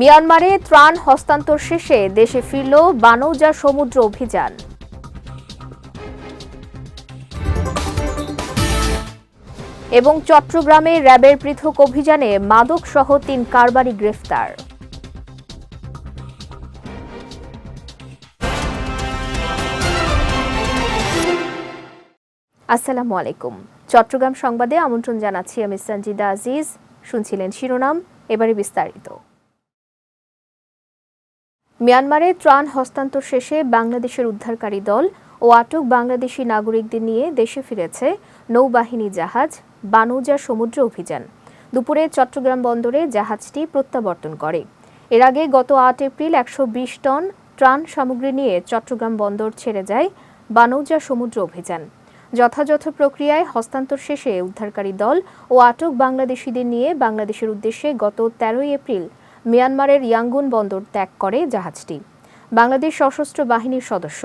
মিয়ানমারে ত্রাণ হস্তান্তর শেষে দেশে ফিরল বানৌজা সমুদ্র অভিযান। এবং চট্টগ্রামে র্যাবের পৃথক অভিযানে মাদক সহ তিন কারবারি গ্রেফতার। আসসালামু আলাইকুম। চট্টগ্রাম সংবাদে আমন্ত্রণ জানাচ্ছি আমি সঞ্জিদা আজিজ। শুনছিলেন শিরোনাম, এবারে বিস্তারিত। মিয়ানমারে ত্রাণ হস্তান্তর শেষে বাংলাদেশের উদ্ধারকারী দল ও আটক বাংলাদেশি নাগরিকদের নিয়ে দেশে ফিরেছে নৌবাহিনী জাহাজ বানৌজা সমুদ্র অভিযান। দুপুরে চট্টগ্রাম বন্দরে জাহাজটি প্রত্যাবর্তন করে। এর আগে গত আট এপ্রিল একশো বিশ টন ত্রাণ সামগ্রী নিয়ে চট্টগ্রাম বন্দর ছেড়ে যায় বানৌজা সমুদ্র অভিযান। যথাযথ প্রক্রিয়ায় হস্তান্তর শেষে উদ্ধারকারী দল ও আটক বাংলাদেশিদের নিয়ে বাংলাদেশের উদ্দেশ্যে গত তেরোই এপ্রিল মিয়ানমারের ইয়াঙ্গুন বন্দর ত্যাগ করে জাহাজটি। বাংলাদেশ সশস্ত্র বাহিনীর সদস্য,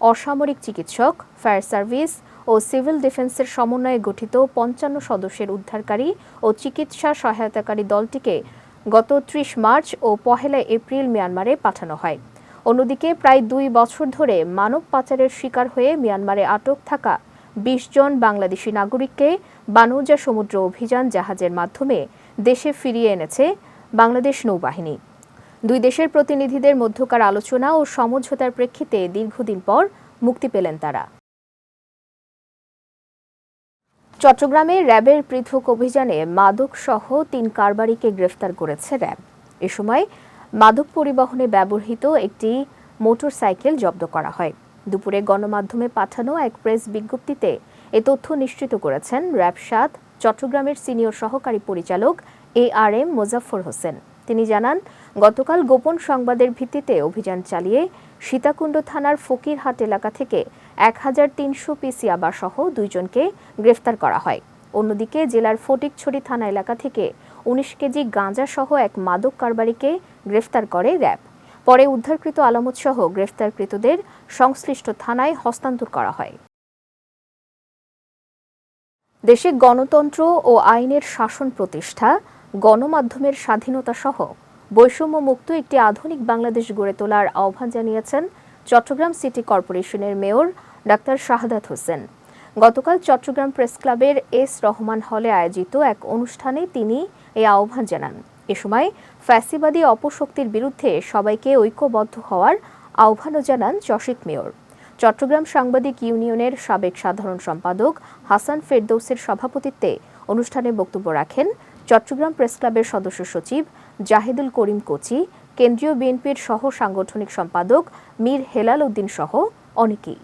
অসামরিক চিকিৎসক, ফায়ার সার্ভিস ও সিভিল ডিফেন্সের সমন্বয়ে গঠিত পঞ্চান্ন সদস্যের উদ্ধারকারী ও চিকিৎসা সহায়তাকারী দলটিকে গত ত্রিশ মার্চ ও পহেলা এপ্রিল মিয়ানমারে পাঠানো হয়। অন্যদিকে প্রায় দুই বছর ধরে মানব পাচারের শিকার হয়ে মিয়ানমারে আটক থাকা বিশ জন বাংলাদেশি নাগরিককে বানৌজা সমুদ্র অভিযান জাহাজের মাধ্যমে দেশে ফিরিয়ে এনেছে বাংলাদেশ নৌবাহিনী। দুই দেশের প্রতিনিধিদের মধ্যকার আলোচনা ও সমঝোতার প্রেক্ষিতে দীর্ঘদিন পর মুক্তি পেলেন তারা। চট্টগ্রামে র্যাবের পৃথক অভিযানে মাদক সহ তিন কারবারিকে গ্রেফতার করেছে র্যাব। এ সময় মাদক পরিবহনে ব্যবহৃত একটি মোটরসাইকেল জব্দ করা হয়। দুপুরে গণমাধ্যমে পাঠানো এক প্রেস বিজ্ঞপ্তিতে এ তথ্য নিশ্চিত করেছেন র্যাব সাত চট্টগ্রামের সিনিয়র সহকারী পরিচালক A R M Mozaffar Hossain. তিনি জানান, গতকাল গোপন সংবাদের ভিত্তিতে অভিযান চালিয়ে সীতাকুণ্ড থানার ফকিরহাট এলাকা থেকে এক হাজার তিনশো পিসি সহ দুইজনকে গ্রেফতার করা হয়। অন্যদিকে জেলার ফটিকছড়ি থানা এলাকা থেকে উনিশ কেজি গাঁজা সহ এক মাদক কারবারিকে গ্রেফতার করে র্যাব। পরে উদ্ধারকৃত আলামত সহ গ্রেফতারকৃতদের সংশ্লিষ্ট থানায় হস্তান্তর করা হয়। দেশে গণতন্ত্র ও আইনের শাসন প্রতিষ্ঠা গণমাধ্যমের স্বাধীনতা সহ বৈষম্যমুক্ত একটি আধুনিক বাংলাদেশ গড়ে তোলার আহ্বান জানিয়েছেন চট্টগ্রাম সিটি কর্পোরেশনের মেয়র ডাক্তার শাহাদাত হোসেন। গতকাল চট্টগ্রাম প্রেস ক্লাবের এস রহমান হলে আয়োজিত এক অনুষ্ঠানে তিনি এই আহ্বান জানান। এ সময় ফ্যাসিবাদী অপশক্তির বিরুদ্ধে সবাইকে ঐক্যবদ্ধ হওয়ার আহ্বানও জানান চশিক মেয়র। চট্টগ্রাম সাংবাদিক ইউনিয়নের সাবেক সাধারণ সম্পাদক হাসান ফেরদৌসের সভাপতিত্বে অনুষ্ঠানে বক্তব্য রাখেন চট্টগ্রাম প্রেস ক্লাবের সদস্য সচিব জাহিদুল করিম কোচি, কেন্দ্রীয় বিএনপির সহ সাংগঠনিক সম্পাদক মীর হেলাল উদ্দিন সহ অনেকেই।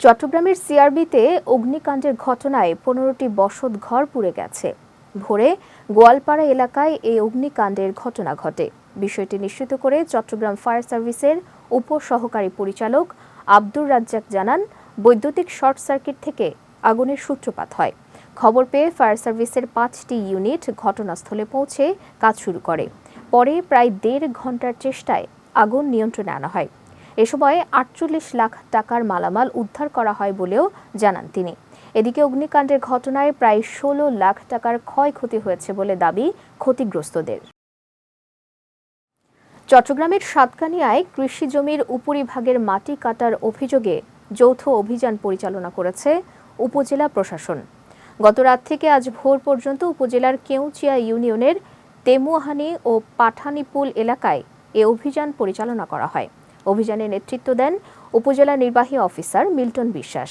চট্টগ্রামের সিআরবিতে অগ্নিকাণ্ডের ঘটনায় পনেরোটি বসত ঘর পুড়ে গেছে। ভোরে গোয়ালপাড়া এলাকায় এই অগ্নিকাণ্ডের ঘটনা ঘটে। বিষয়টি নিশ্চিত করে চট্টগ্রাম ফায়ার সার্ভিসের উপসহকারী পরিচালক আব্দুর রাজ্জাক জানান, বৈদ্যুতিক শর্ট সার্কিট থেকে আগুনের সূত্রপাত হয়। খবর পেয়ে ফায়ার সার্ভিসের পাঁচটি ইউনিট ঘটনাস্থলে পৌঁছে কাজ শুরু করে। পরে প্রায় দেড় ঘণ্টার চেষ্টায় আগুন নিয়ন্ত্রণে আনা হয়। এ সময় আটচল্লিশ লাখ টাকার মালামাল উদ্ধার করা হয় বলেও জানান তিনি। এদিকে অগ্নিকাণ্ডের ঘটনায় প্রায় ষোলো লাখ টাকার ক্ষয়ক্ষতি হয়েছে বলে দাবি ক্ষতিগ্রস্তদের। চট্টগ্রামের সাতকানিয়ায় কৃষি জমির উপরিভাগের মাটি কাটার অভিযোগে যৌথ অভিযান পরিচালনা করেছে উপজেলা প্রশাসন। গত রাত থেকে আজ ভোর পর্যন্ত উপজেলার কেউচিয়া ইউনিয়নের তেমুহানি ও পাঠানিপুল এলাকায় এ অভিযান পরিচালনা করা হয়। অভিযানে নেতৃত্ব দেন উপজেলা নির্বাহী অফিসার মিল্টন বিশ্বাস।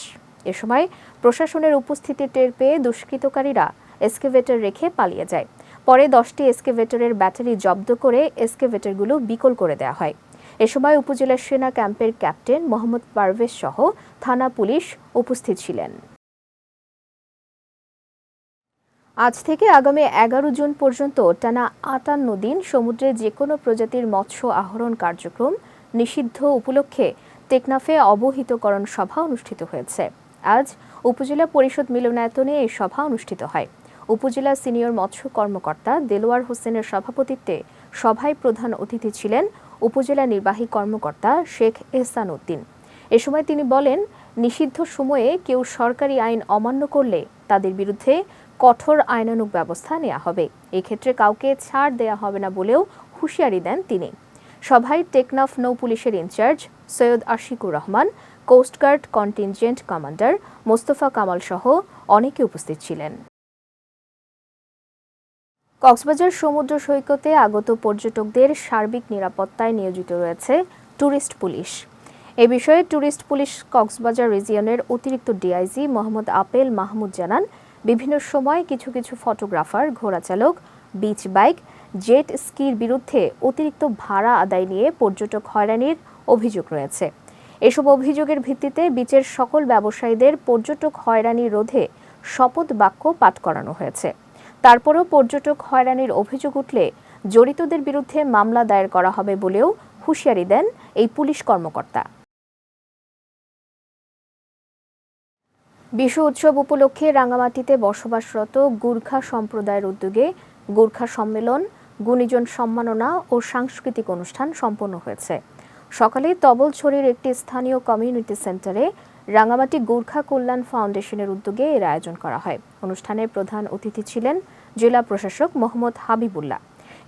এ সময় প্রশাসনের উপস্থিতি টের পেয়ে দুষ্কৃতকারীরা এসকেভেটর রেখে পালিয়ে যায়। পরে দশটি এসকেভেটরের ব্যাটারি জব্দ করে এসকেভেটরগুলো বিকল করে দেওয়া হয়। এ সময় উপজেলা সেনা ক্যাম্পের ক্যাপ্টেন মোহাম্মদ পারভেজ সহ থানা পুলিশ উপস্থিত ছিলেন। আজ থেকে আগামী এগারো জুন পর্যন্ত টানা আটান্ন দিন সমুদ্রে যে কোনো প্রজাতির মৎস্য আহরণ কার্যক্রম নিষিদ্ধ উপলক্ষে টেকনাফে অবহিতকরণ সভা অনুষ্ঠিত হয়েছে। আজ উপজেলা পরিষদ মিলনায়তনে এই সভা অনুষ্ঠিত হয়। উপজেলা সিনিয়র মৎস্য কর্মকর্তা দেলোয়ার হোসেনের সভাপতিত্বে সভায় প্রধান অতিথি ছিলেন উপজেলা নির্বাহী কর্মকর্তা শেখ এহসান উদ্দিন। এ সময় তিনি বলেন, নিষিদ্ধ সময়ে কেউ সরকারি আইন অমান্য করলে তাদের বিরুদ্ধে কঠোর আইনানুক ব্যবস্থা নেওয়া হবে। এক্ষেত্রে কাউকে ছাড় দেয়া হবে না বলেও হুঁশিয়ারি দেন তিনি। সভায় টেকনাফ নৌ পুলিশের in charge Syed Ashiqur Rahman coast guard contingent commander Mostafa Kamal সহ অনেকে উপস্থিত ছিলেন। কক্সবাজার সমুদ্র সৈকতে আগত পর্যটকদের সার্বিক নিরাপত্তায় নিয়োজিত রয়েছে ট্যুরিস্ট পুলিশ। এ বিষয়ে ট্যুরিস্ট পুলিশ কক্সবাজার রিজিয়নের অতিরিক্ত ডিআইজি মোহাম্মদ আপেল মাহমুদ জানান বিভিন্ন সময় কিছু কিছু ফটোগ্রাফার, ঘোড়াচালক বিচ বাইক জেট স্কির বিরুদ্ধে অতিরিক্ত ভাড়া আদায় নিয়ে পর্যটক হয়রানির অভিযোগ রয়েছে। এসব অভিযোগের ভিত্তিতে বিচের সকল ব্যবসায়ীদের পর্যটক হয়রানি রোধে শপথ বাক্য পাঠ করানো হয়েছে। তারপরও পর্যটক হয়রানির অভিযোগ উঠলে জড়িতদের বিরুদ্ধে মামলা দায়ের করা হবে বলেও হুঁশিয়ারি দেন এই পুলিশ কর্মকর্তা। বিশু উৎসব উপলক্ষে রাঙামাটিতে বসবাসরত গুর্খা সম্প্রদায়ের উদ্যোগে গুর্খা সম্মেলন, গুণীজন সম্মাননা ও সাংস্কৃতিক অনুষ্ঠান সম্পন্ন হয়েছে। সকালে তবলছড়ির একটি স্থানীয় কমিউনিটি সেন্টারে রাঙামাটি গুর্খা কল্যাণ ফাউন্ডেশনের উদ্যোগে এর আয়োজন করা হয়। অনুষ্ঠানে প্রধান অতিথি ছিলেন জেলা প্রশাসক মোহাম্মদ হাবিবুল্লাহ।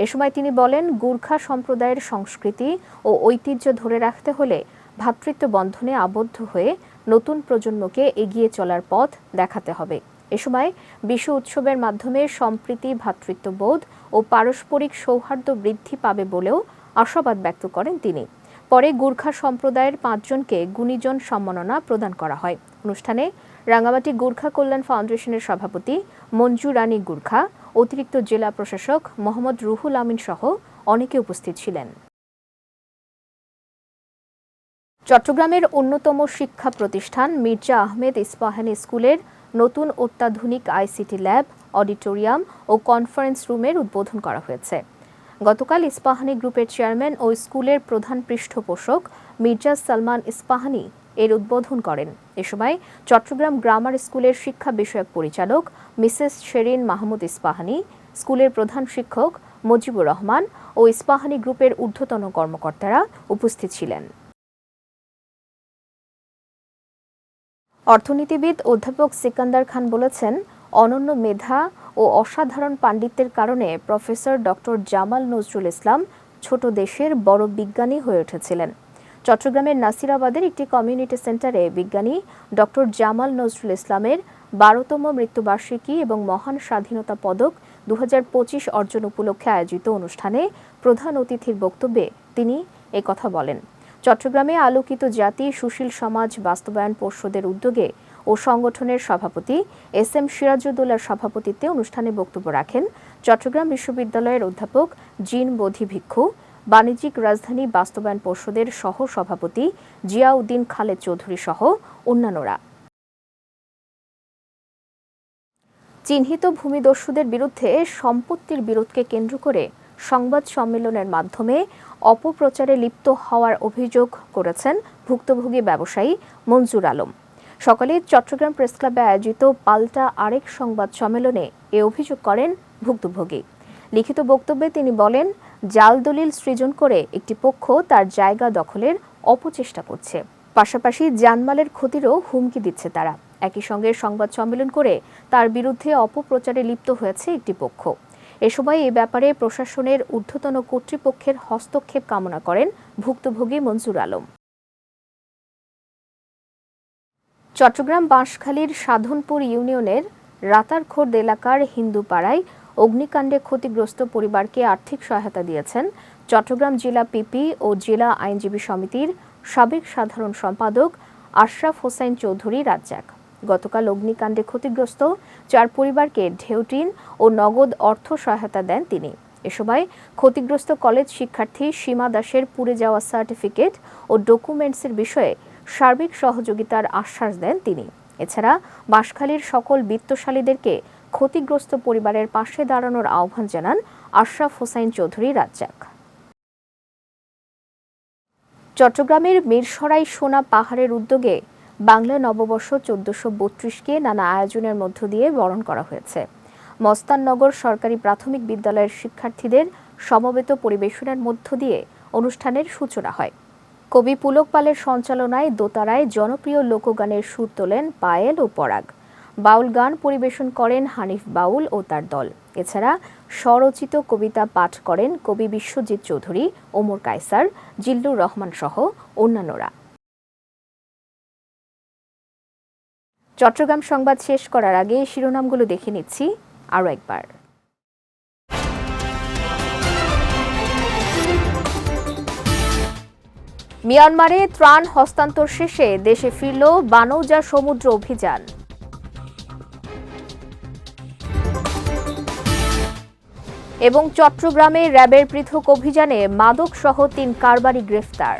এ সময় তিনি বলেন, গুর্খা সম্প্রদায়ের সংস্কৃতি ও ঐতিহ্য ধরে রাখতে হলে ভ্রাতৃত্ব বন্ধনে আবদ্ধ হয়ে নতুন প্রজন্মকে এগিয়ে চলার পথ দেখাতে হবে। এ সময় বিশ্ব উৎসবের মাধ্যমে সম্প্রীতি ভ্রাতৃত্ববোধ ও পারস্পরিক সৌহার্দ্য বৃদ্ধি পাবে বলেও আশাবাদ ব্যক্ত করেন তিনি। পরে গুর্খা সম্প্রদায়ের পাঁচজনকে গুণীজন সম্মাননা প্রদান করা হয়। অনুষ্ঠানে রাঙ্গামাটি গুর্খা কল্যাণ ফাউন্ডেশনের সভাপতি মঞ্জু রানী গুর্খা, অতিরিক্ত জেলা প্রশাসক মোহাম্মদ রুহুল আমিন সহ অনেকে উপস্থিত ছিলেন। চট্টগ্রামের অন্যতম শিক্ষা প্রতিষ্ঠান মির্জা আহমেদ ইস্পাহানি স্কুলের নতুন অত্যাধুনিক আইসিটি ল্যাব, অডিটোরিয়াম ও কনফারেন্স রুমের উদ্বোধন করা হয়েছে। গতকাল ইস্পাহানি গ্রুপের চেয়ারম্যান ও স্কুলের প্রধান পৃষ্ঠপোষক মির্জা সালমান ইস্পাহানি এর উদ্বোধন করেন। এ সময় চট্টগ্রাম গ্রামার স্কুলের শিক্ষা বিষয়ক পরিচালক মিসেস শেরিন মাহমুদ ইস্পাহানি, স্কুলের প্রধান শিক্ষক মুজিবুর রহমান ও ইস্পাহানি গ্রুপের ঊর্ধ্বতন কর্মকর্তারা উপস্থিত ছিলেন। অর্থনীতিবিদ অধ্যাপক সিকান্দার খান বলেছেন, অনন্য মেধা ও অসাধারণ পাণ্ডিত্যের কারণে প্রফেসর ডক্টর জামাল নজরুল ইসলাম ছোট দেশের বড় বিজ্ঞানী হয়ে উঠেছিলেন। চট্টগ্রামের নাসিরাবাদের একটি কমিউনিটি সেন্টারে বিজ্ঞানী ডক্টর জামাল নজরুল ইসলামের বারোতম মৃত্যুবার্ষিকী এবং মহান স্বাধীনতা পদক দু হাজার পঁচিশ অর্জন উপলক্ষে আয়োজিত অনুষ্ঠানে প্রধান অতিথির বক্তব্যে তিনি কথা বলেন। চট্টগ্রামে আলোকিত জাতি সুশীল সমাজ বাস্তবায়ন পর্ষদের উদ্যোগে ও সংগঠনের সভাপতি এস এম সিরাজউদ্দৌলার সভাপতিত্বে অনুষ্ঠানে বক্তব্য রাখেন চট্টগ্রাম বিশ্ববিদ্যালয়ের অধ্যাপক জিন বোধি ভিক্ষু, বাণিজ্যিক রাজধানী বাস্তবায়ন পর্ষদের সহ সভাপতি জিয়াউদ্দিন খালেদ চৌধুরী সহ অন্যান্যরা। চিহ্নিত ভূমিদস্যুদের বিরুদ্ধে সম্পত্তির বিরোধকে কেন্দ্র করে সংবাদ সম্মেলনের মাধ্যমে অপপ্রচারে লিপ্ত হওয়ার অভিযোগ করেছেন ভুক্তভোগী ব্যবসায়ী মঞ্জুর আলম। সকালে চট্টগ্রাম প্রেসক্লাবে আয়োজিত পাল্টা আরেক সংবাদ সম্মেলনে এ অভিযোগ করেন ভুক্তভোগী। লিখিত বক্তব্যে তিনি বলেন, জাল দলিল সৃজন করে একটি পক্ষ তার জায়গা দখলের অপচেষ্টা করছে। পাশাপাশি জানমালের ক্ষতিরও হুমকি দিচ্ছে তারা। একই সঙ্গে সংবাদ সম্মেলন করে তার বিরুদ্ধে অপপ্রচারে লিপ্ত হয়েছে একটি পক্ষ। এ সময় এ ব্যাপারে প্রশাসনের ঊর্ধ্বতন কর্তৃপক্ষের হস্তক্ষেপ কামনা করেন ভুক্তভোগী মনসুর আলম। চট্টগ্রাম বাঁশখালীর সাধনপুর ইউনিয়নের রাতারখোর্দ এলাকার হিন্দু পাড়ায় অগ্নিকাণ্ডে ক্ষতিগ্রস্ত পরিবারকে আর্থিক সহায়তা দিয়েছেন চট্টগ্রাম জেলা পিপি ও জেলা আইনজীবী সমিতির সাবেক সাধারণ সম্পাদক আশরাফ হোসেন চৌধুরী রাজ্জাক। গতকাল অগ্নিকাণ্ডে ক্ষতিগ্রস্ত চার পরিবারকে ঢেউটিন ও নগদ অর্থ সহায়তা দেন তিনি। এ সময় ক্ষতিগ্রস্ত কলেজ শিক্ষার্থী সীমা দাসের পুড়ে যাওয়া সার্টিফিকেট ও ডকুমেন্টসের বিষয়ে সার্বিক সহযোগিতার আশ্বাস দেন তিনি। এছাড়া বাঁশখালীর সকল বিত্তশালীদেরকে ক্ষতিগ্রস্ত পরিবারের পাশে দাঁড়ানোর আহ্বান জানান আশরাফ হোসাইন চৌধুরী রাজ্জাক। চট্টগ্রামের মিরসরাই সোনা পাহাড়ের উদ্যোগে বাংলা নববর্ষ চোদ্দশো বত্রিশকে নানা আয়োজনের মধ্য দিয়ে বরণ করা হয়েছে। মস্তাননগর সরকারি প্রাথমিক বিদ্যালয়ের শিক্ষার্থীদের সমবেত পরিবেশনের মধ্য দিয়ে অনুষ্ঠানের সূচনা হয়। কবি পুলক পালের সঞ্চালনায় দোতারায় জনপ্রিয় লোকগানের সুর তোলেন পায়েল ও পরাগ। বাউল গান পরিবেশন করেন হানিফ বাউল ও তার দল। এছাড়া স্বরচিত কবিতা পাঠ করেন কবি বিশ্বজিৎ চৌধুরী, ওমর কায়সার, জিল্লুর রহমান সহ অন্যান্যরা। চট্টগ্রাম সংবাদ শেষ করার আগে শিরোনামগুলো দেখে নিচ্ছি আরও একবার। মিয়ানমারে ত্রাণ হস্তান্তর শেষে দেশে ফিরল বানৌজা সমুদ্র অভিযান। এবং চট্টগ্রামে র্যাবের পৃথক অভিযানে মাদক সহ তিন কারবারি গ্রেফতার।